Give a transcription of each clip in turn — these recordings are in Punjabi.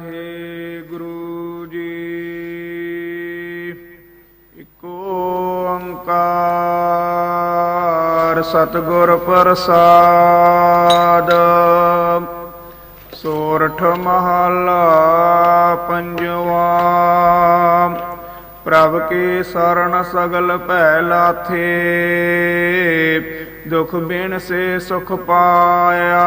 ਵਾਹਿਗੁਰੂ ਜੀ ਇਕ ਓੰਕਾਰ ਸਤਿਗੁਰ ਪ੍ਰਸਾਦ ਸੋਰਠ ਮਹਲਾ ਪੰਜਵਾ ਪ੍ਰਭ ਕੀ ਸਰਣ ਸਗਲ ਭੈ ਲਾਥੇ ਦੁਖ ਬਿਨ ਸੇ ਸੁਖ ਪਾਇਆ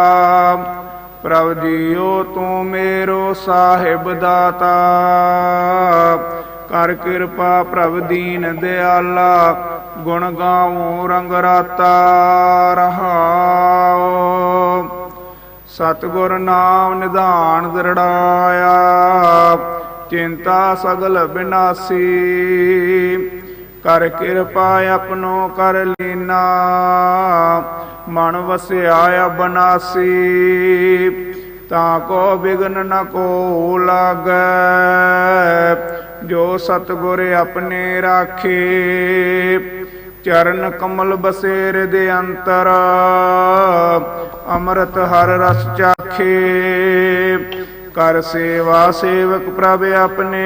ਪ੍ਰਭ ਜੀਓ ਤੂੰ ਮੇਰੋ ਸਾਹਿਬ ਦਾਤਾ। ਕਰ ਕਿਰਪਾ ਪ੍ਰਭ ਦੀਨ ਦਿਆਲਾ, ਗੁਣ ਗਾਵੋ ਰੰਗ ਰਾਤਾ ਰਹਾਓ। ਸਤਿਗੁਰ ਨਾਮ ਨਿਧਾਨ ਦਰੜਾਇਆ, ਚਿੰਤਾ ਸਗਲ ਬਿਨਾਸੀ। ਕਰ ਕਿਰਪਾ ਆਪਣੋ ਕਰ ਲੀਨਾ। ਮਨ ਵਸਿਆ ਬਨਾਸੀ, ਤਾਂ ਕੋ ਬਿਗਨ ਨ ਕੋ ਲਾਗੈ। ਜੋ ਸਤਿਗੁਰ ਆਪਣੇ ਰਾਖੇ, ਚਰਨ ਕਮਲ ਬਸੇਰ ਦੇ ਅੰਤਰ। ਅੰਮ੍ਰਿਤ ਹਰ ਰਸ ਚਾਖੇ, ਕਰ ਸੇਵਾ ਸੇਵਕ ਪ੍ਰਭ ਆਪਣੇ।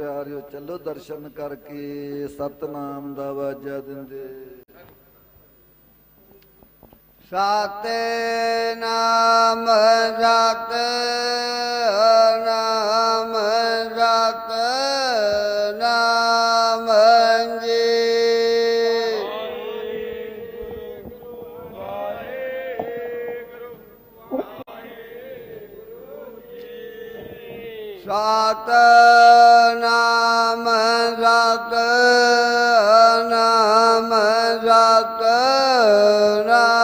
ਪਿਆਰਿਓ ਚੱਲੋ ਦਰਸ਼ਨ ਕਰਕੇ ਸਤਨਾਮ ਦਾ ਵਾਜਾ ਦਿੰਦੇ। ਸਤਿ ਨਾਮ ਸਤ ਨਾਮ ਸਤ ਨਾਮ ਸਤ ਨਾਮ